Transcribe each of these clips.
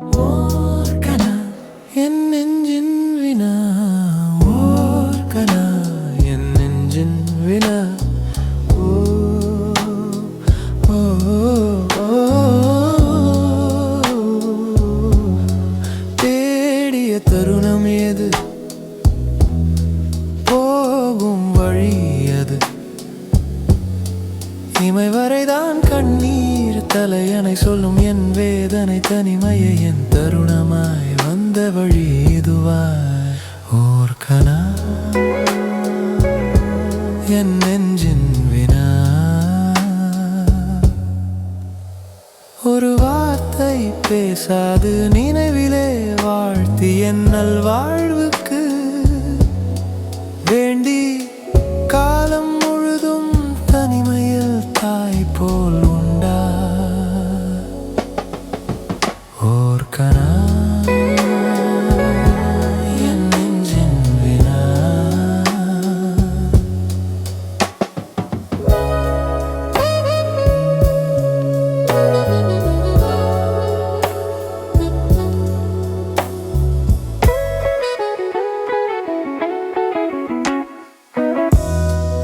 ஓர்கனா என் நெஞ்சின் வினா. ஓர்கனா என் நெஞ்சின் வினா. தேடிய தருணம் எது? போகும் வழி அது இமை வரைதான் கண்ணீர். தலையணை சொல்லும் என் வேதனை தனிமையை என் தருணமாய் வந்த வழி இதுவாய் ஓர்கனா என் நெஞ்சின் வினா. ஒரு வார்த்தை பேசாது நினைவிலே வாழ்த்தி என் நல்வாழ்வுக்கு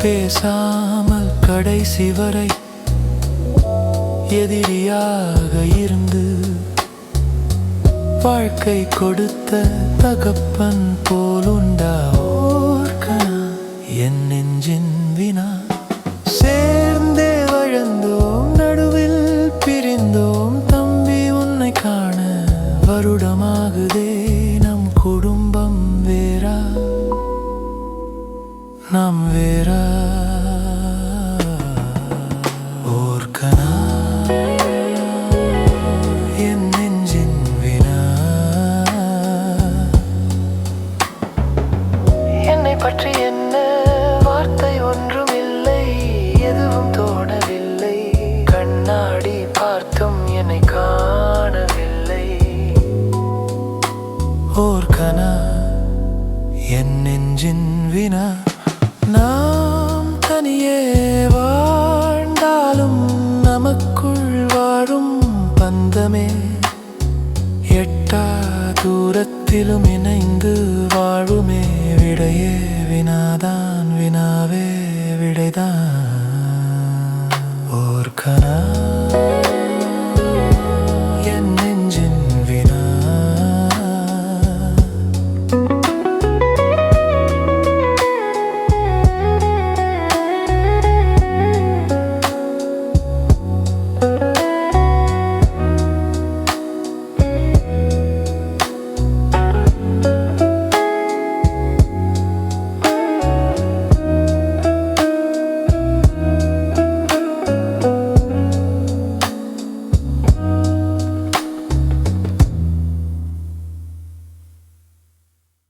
பேசாமல் கடைசி வரை எதிரியாக இருந்து வாழ்க்கை கொடுத்த தகப்பன் போலுண்டா ஓர் என் நெஞ்சின் வினா? சேர்ந்தே வழந்தோம் நடுவில் பிரிந்தோம் தம்பி உன்னை காண வருடமாகுதே நம் குடும்பம் வேறா? நாம் வேறா? வீணா? நாம் தனியே வாழ்ந்தாலும் நமக்குள் வாழும் பந்தமே. எட்டா தூரத்திலும் இணைந்து வாழுமே. விடையே வினாதான் வினாவே விடைதான்.